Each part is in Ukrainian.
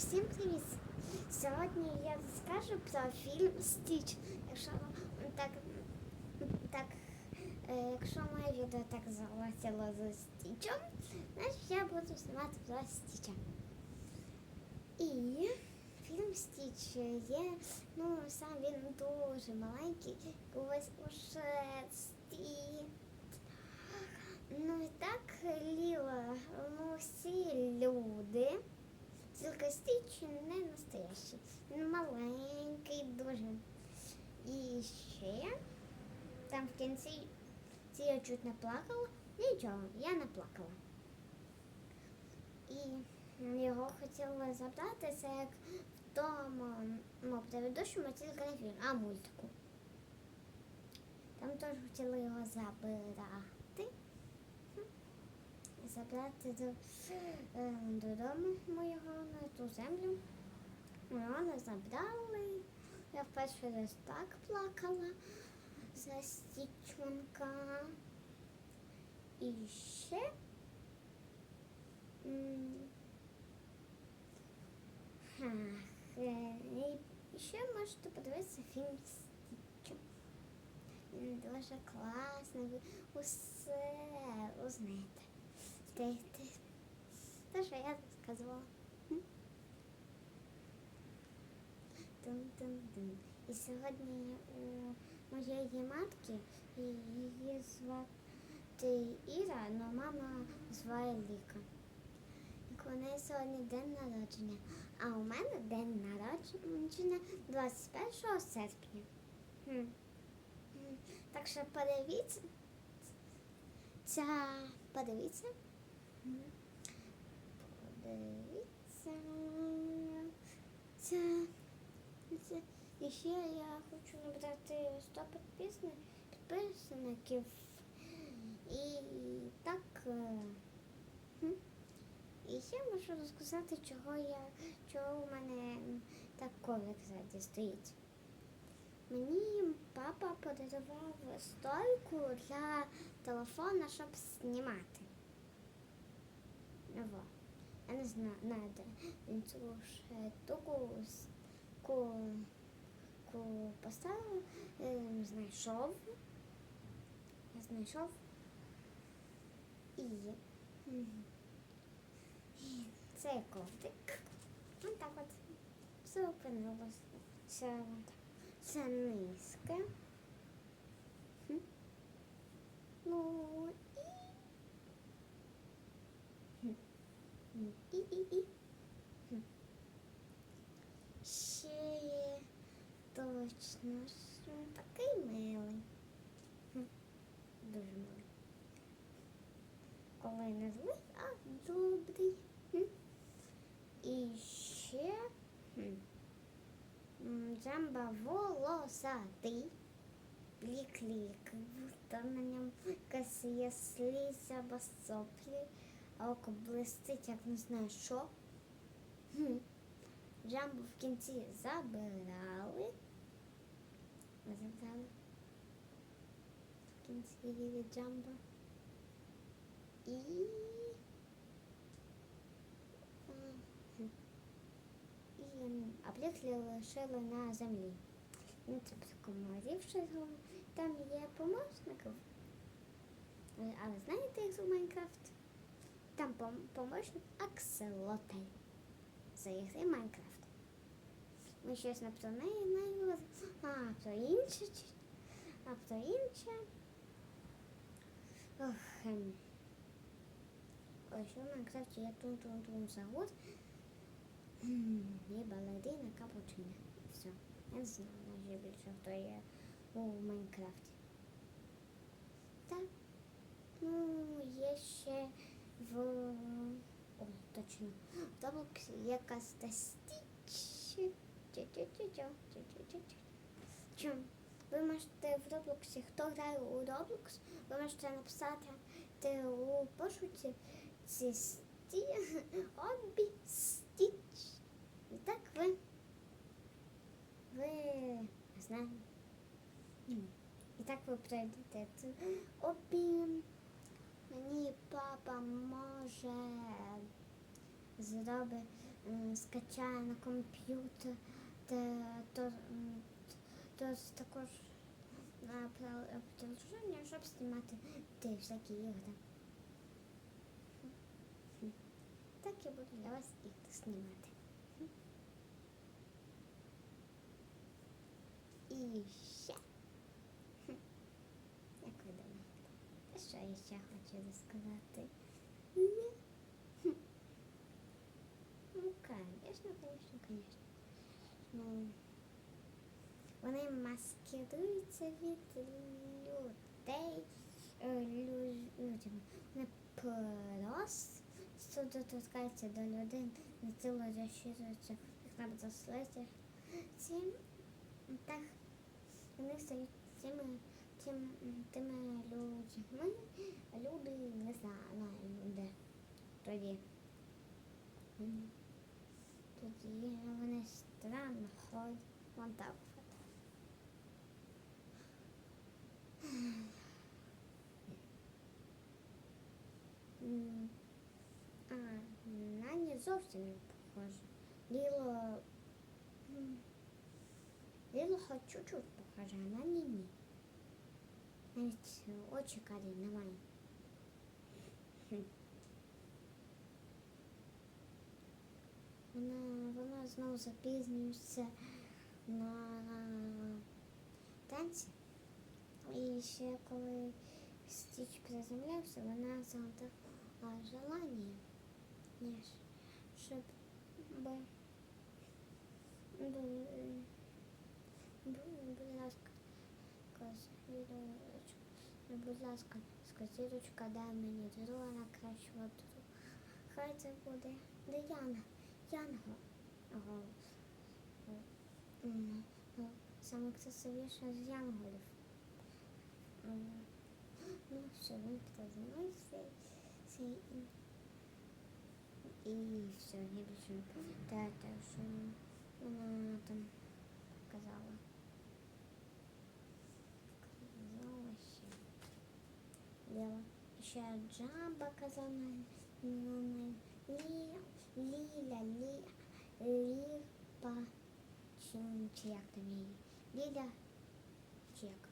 Всім привіт! Сьогодні я розкажу про фільм Стіч. Якщо вам так, так, е, якщо моє відео так залетіло за Стічем, значить я буду знімати про Стіча. І фільм Стіч є, ну сам він дуже маленький, ось уже Стіч. Ну і так Ліла, ну всі люди. Стіч не настоящий. Він маленький дуже. І ще там в кінці ці я чуть не плакала. Нічого, я не плакала. І його хотіли забрати, це як в тому ну, предыдущому тільки не фільм, а мультику. Там теж хотіли його забирати. Забрати до, е, додому моєго на ту землю. Його не забрали. Я вперше раз так плакала за стічонка. І ще. е, І ще можете подивитися фільм Стічо. Він дуже класний, усе. Ти, ти. Те, що я сказала. Тун-тун-тун. І сьогодні у моєї матки її звати Іра, але мама зває Ліка. У неї сьогодні день народження. А у мене день народження 21 серпня. Так що подивіться. Подивіться. Подивіться. І ще я хочу набрати 100 підписни- підписників. І так. е. І ще можу розказати, чого я, чого у мене так ковик ззаді стоїть. Мені папа подарував стойку для телефона, щоб знімати. Во. Я не знаю. Він цю штуку ку, ку поставив, знайшов. Я знайшов. І, цей ковтик. Ось так от. Все опинилося. Це низьке. Хм. Ну і. Хм. І. Ще є точно, що він такий милий. Дуже милий. Коли не злий, а добрий. І ще джамба волосатий. Лік-лік, будто на ньому якась є слізь або соплі, а око блистить, як не знаю що. Хм. Джамбу в кінці забирали. Забрали. В кінці її джамба. І. І м, лишили на землі. Він це комарівши там є помощників. Е, А ви знаєте, як з Майнкрафт? Там пом- помощник Акселотель. Це ігри Майнкрафт. Ми щось не про неї не а про інше, а про інше. Ох, що в Майнкрафті є тун-тун-тун завод. Є балерина капучиня. Все. Я не знаю, може більше хто є у Майнкрафті. Так. Ну, є ще в. О, точно. В Роблоксі є. Чим? Ви можете в Роблоксі, хто грає у Роблокс, ви можете написати те у пошуці ці сті обі стіч. І так ви ви. М. І так ви пройдете обі. Мені папа може зробить скачає на комп'ютер, те, то, то також на щоб знімати ті всякі ігри. Так я буду для вас їх знімати. І ще. Хм. Як ви думаєте? Та що я ще хочу розказати? Ні. Ну, конечно, конечно, конечно. Ну, вони маскируються від людей, е, лю- людям. Вони просто доторкаються до людей, не тіло розширюються, їх треба заслати. Цим так вони стають тими, тим, тими людьми, люди не знаю, де тоді. Тоді вони странно ходять. Вон так А, на не зовсім не похоже. Ліло. м, Ліло хоч чуть-чуть похоже, а на ні ні. Навіть очі карі немає. Хм. Вона, вона знову запізнюється на танці. І ще коли Стіч приземлявся, вона загадала желання, ніж, щоб би, бу- бу- будь ласка, козірочка, Будь ласка, скотірочка, дай мені на кращого друга. Хай це буде Діана, Янго. Саме красивіше з янголів. Ну, все, він цей, І все, я більше не пам'ятаю, що вона там. Казала ще. Діла. Ще джамба казала на, на, на лі, ліля, лі, ліпа, чи, як там її. Ліля, як?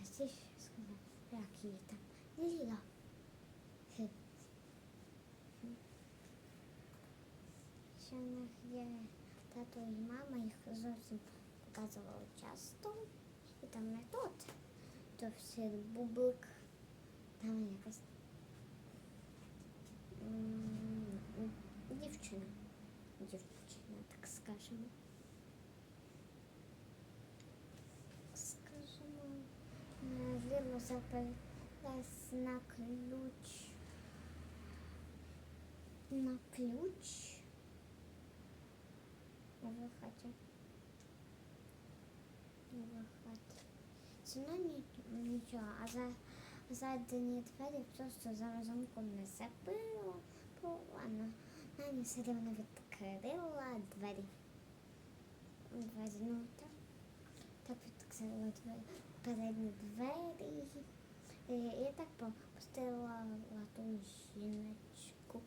А здесь сказала, як її там? Хм. Ще в них є тато і мама, їх зовсім показували часто. І там не тот, то все бублик. Там якась м, дівчина. Дівчина, так скажемо. Скажемо, можливо, заперлась на ключ. На ключ. У виході. Ну ні- нічого, а за задні двері просто за замком не забила. Ладно, Нані все рівно відкрила двері. Двері, ну так. Так відкрила двері, передні двері. І, і так попустила ту жіночку.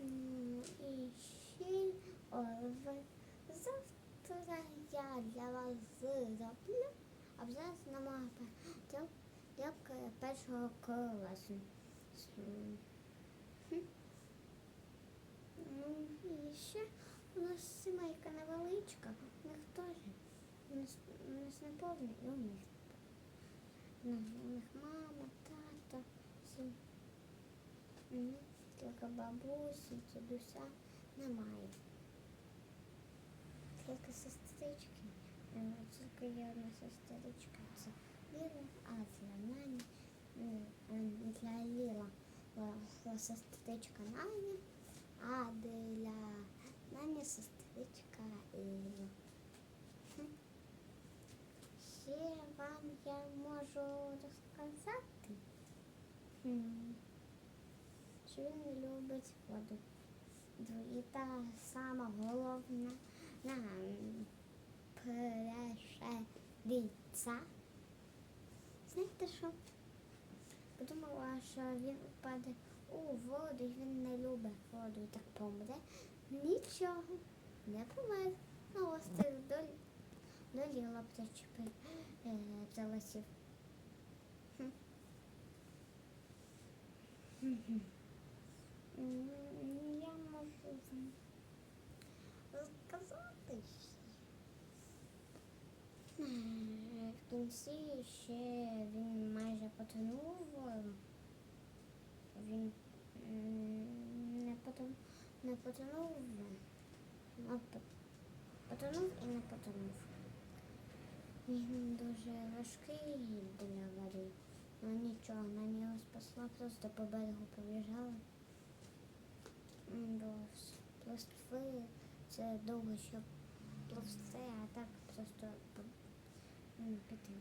М, І ще Олег, завтра я для вас зроблю абзац на для, для першого класу. Ну і ще у нас сімейка невеличка, у них теж. У нас, не повні, і у них. Ну, у них мама, тато, всі. Тільки бабусі, дідуся немає. Тільки сестрички. Тільки є одна сестричка. Це Ліла, а для Нані. Для Ліла сестричка Нані, а для Нані сестричка Ліла. Ще вам я можу розказати. Що він любить воду. І та сама головна на м. Знаєте що? Подумала, що він впаде у воду і він не любить воду і так помре. Нічого, не помер. На острів долі, долі лапточки е, залетів. Хм. Мгм. М, Я можу з- сказати. ще. Е, В кінці ще він майже потонув. Він не потонув, не потонув, потонув і не потонув. Він дуже важкий для води. Ну нічого, на нього спасла, просто по берегу побіжала. Бо пливти це довго, щоб пливти, а так просто по- м, піти.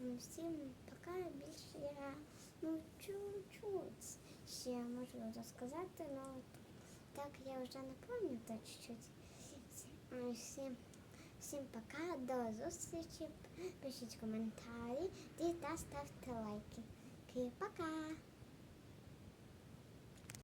Ну, Всім пока більше я ну чуть-чуть ще можу розказати, але Так я вже не пам'ятаю чуть-чуть. Всім, всім пока, до зустрічі. Пишіть коментарі і та ставте лайки. Пока!